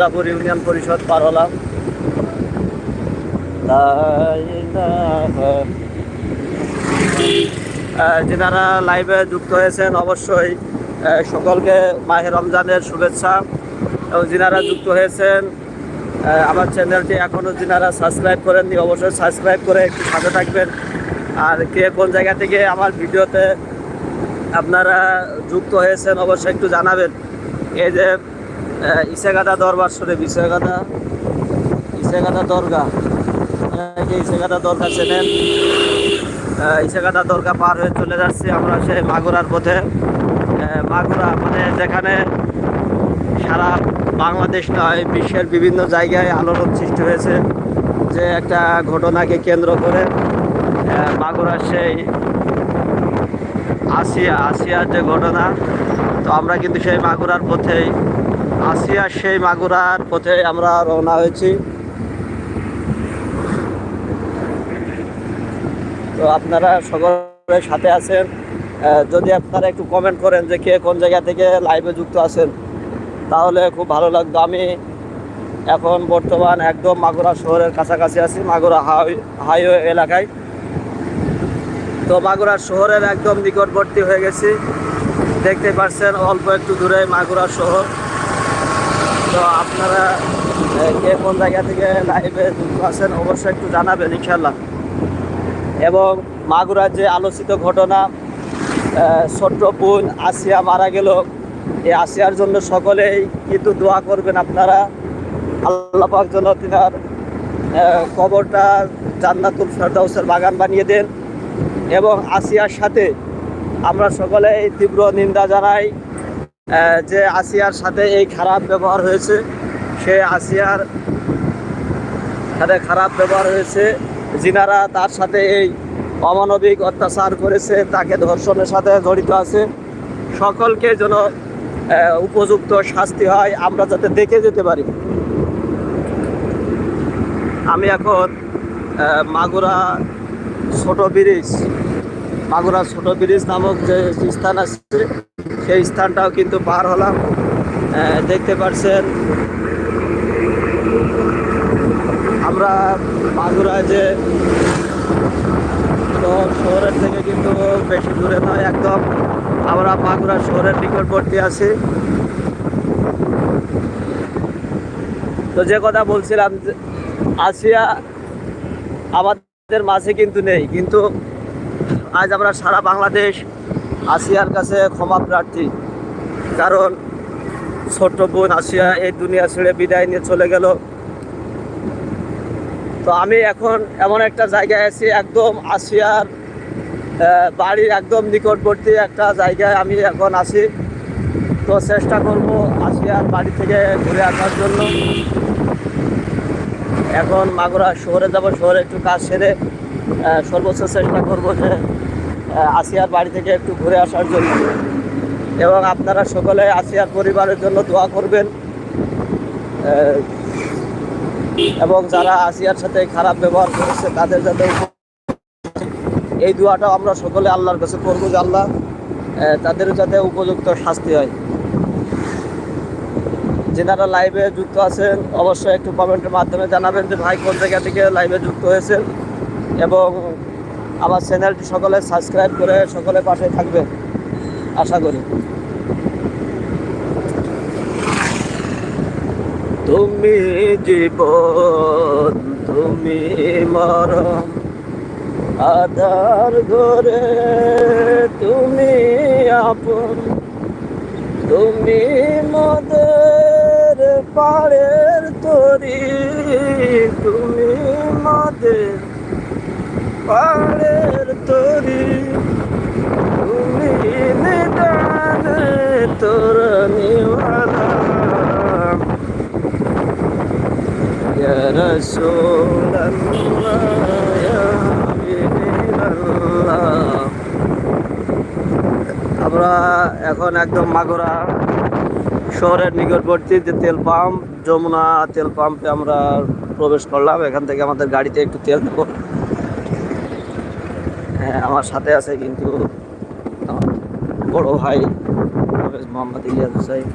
Rajapur union পরিষদ পার হলাম যেনারা লাইভে যুক্ত হয়েছেন, অবশ্যই সকলকে মাহে রমজানের শুভেচ্ছা। এবং যিনারা যুক্ত হয়েছেন আমার চ্যানেলটি এখনও যিনারা সাবস্ক্রাইব করেননি, অবশ্যই সাবস্ক্রাইব করে একটু সাথে থাকবেন। আর কে কোন জায়গা থেকে আমার ভিডিওতে আপনারা যুক্ত হয়েছেন, অবশ্যই একটু জানাবেন। এই যে ইসেগাদা দরবার শরীফ ইসেগাদা ইসেগাদা দরগা। অনেকে ইসেগাদা দরগা চেনেন। ইসেগাদা দরগা পার হয়ে চলে যাচ্ছি আমরা সেই মাগুরার পথে। মাগুরা মানে যেখানে সারা বাংলাদেশ নয় বিশ্বের বিভিন্ন জায়গায় আলোড়ন সৃষ্টি হয়েছে যে একটা ঘটনাকে কেন্দ্র করে। মাগুরার সেই আসিয়া, আসিয়ার যে ঘটনা, তো আমরা কিন্তু সেই মাগুরার পথেই আসিয়ার সেই মাগুরার পথে আমরা রওনা হয়েছি। তো আপনারা সকলের সাথে আছেন। যদি আপনারা একটু কমেন্ট করেন যে কে কোন জায়গা থেকে লাইভে যুক্ত আছেন, তাহলে খুব ভালো লাগতো। আমি এখন বর্তমান একদম মাগুরা শহরের কাছাকাছি আছি, মাগুরা হাই হাইওয়ে এলাকায়। তো মাগুরা শহরের একদম নিকটবর্তী হয়ে গেছি। দেখতে পাচ্ছেন অল্প একটু দূরে মাগুরা শহর। তো আপনারা কে কোন জায়গা থেকে লাইভে যুক্ত আছেন অবশ্যই একটু জানাবেন ইনশাল্লাহ এবং মাগুরার যে আলোচিত ঘটনা ছোট্ট আসিয়া মারা গেল এই আসিয়ার জন্য সকলেই কিন্তু দোয়া করবেন আপনারা। আল্লাহ পাক যেন তিনার কবরটা জান্নাতুল ফেরদাউসের বাগান বানিয়ে দেন। এবং আসিয়ার সাথে আমরা সকলেই তীব্র নিন্দা জানাই। যে আসিয়ার সাথে এই খারাপ ব্যবহার হয়েছে, সে আসিয়ার সাথে খারাপ ব্যবহার হয়েছে। যিনারা তার সাথে এই অমানবিক অত্যাচার করেছে, তাকে ধর্ষণের সাথে জড়িত আছে। সকলকে যেন উপযুক্ত শাস্তি হয়, আমরা যাতে দেখে যেতে পারি। আমি এখন মাগুরা ছোট ব্রিজ, মাগুরা ছোট ব্রিজ নামক যে স্থান আছে সেই স্থানটাও কিন্তু পার হলাম। দেখতে পাচ্ছেন আমরা মাগুরায় যে শহরের থেকে কিন্তু বেশি দূরে নয় একদম। আমরা মাগুরা শহরের নিকটবর্তী আছি। তো যে কথা বলছিলাম আসিয়া আমাদের মাঝে কিন্তু নেই। কিন্তু আজ আমরা সারা বাংলাদেশ আসিয়ার কাছে ক্ষমা প্রার্থী। কারণ ছোট্ট বোন আসিয়া এই দুনিয়া ছেড়ে বিদায় নিয়ে চলে গেল। তো আমি এখন এমন একটা জায়গায় আছি, একদম আসিয়ার বাড়ির একদম নিকটবর্তী একটা জায়গায় আমি এখন আছি। তো চেষ্টা করব আসিয়ার বাড়ি থেকে ঘুরে আসার জন্য। এখন মাগুরা শহরে যাব, শহরে একটু কাজ সেরে সর্বোচ্চ চেষ্টা করব যে আসিয়ার বাড়ি থেকে একটু ঘুরে আসার জন্য। এবং আপনারা সকলে আসিয়ার পরিবারের জন্য দোয়া করবেন। এবং যারা আসিয়ার সাথে খারাপ ব্যবহার করেছে, তাদের যাতে এই দোয়াটাও আমরা সকলে আল্লাহর কাছে করব যে আল্লাহ তাদের যাতে উপযুক্ত শাস্তি হয়। যেনারা লাইভে যুক্ত আছেন, অবশ্যই একটু কমেন্টের মাধ্যমে জানাবেন যে ভাই কোন জায়গা থেকে লাইভে যুক্ত হয়েছেন। এবং আমার চ্যানেলটি সকলে সাবস্ক্রাইব করে সকলে পাশে থাকবেন। আশা করি। তুমি জীবন, তুমি মরম আধার ঘরে তুমি আপন, তুমি মদের পাড়ের তরি। আমরা এখন একদম মাগুরা শহরের নিকটবর্তী যে তেল পাম্প, যমুনা তেল পাম্পে আমরা প্রবেশ করলাম। এখান থেকে আমাদের গাড়িতে একটু তেল দেবো আমার সাথে আছে কিন্তু বড় ভাই মোহাম্মদ ইলিয়াস হুসাইন